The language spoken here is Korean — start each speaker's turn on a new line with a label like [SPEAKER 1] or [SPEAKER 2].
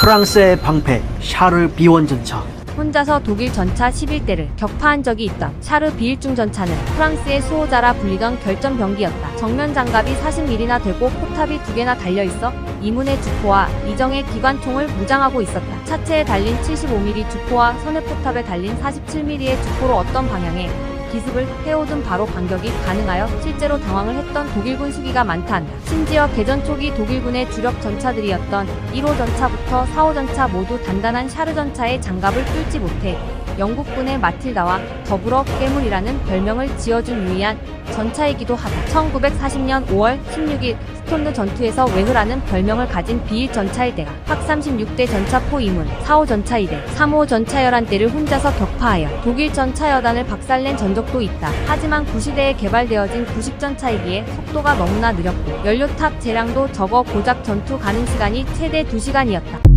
[SPEAKER 1] 프랑스의 방패 샤를 비원 전차
[SPEAKER 2] 혼자서 독일 전차 11대를 격파한 적이 있던 샤르 비일중 전차는 프랑스의 수호자라 불리던 결전 병기였다. 정면 장갑이 40mm나 되고 포탑이 두 개나 달려 있어 이문의 주포와 이정의 기관총을 무장하고 있었다. 차체에 달린 75mm 주포와 선의 포탑에 달린 47mm의 주포로 어떤 방향에 기습을 해오든 바로 반격이 가능하여 실제로 당황을 했던 독일군 수기가 한다. 심지어 개전 초기 독일군의 주력 전차들이었던 1호 전차부터 4호 전차 모두 단단한 샤르 전차의 장갑을 뚫지 못해 영국군의 마틸다와 더불어 깨물이라는 별명을 지어준 유의한 전차이기도 하다. 1940년 5월 16일 스톤느 전투에서 웨흐라는 별명을 가진 비일 전차 1대가 확 36대 전차포 2문, 4호 전차 2대, 3호 전차 11대를 혼자서 격파하여 독일 전차 여단을 박살낸 전적도 있다. 하지만 구시대에 개발되어진 구식 전차이기에 속도가 너무나 느렸고 연료탑 재량도 적어 고작 전투 가능 시간이 최대 2시간이었다.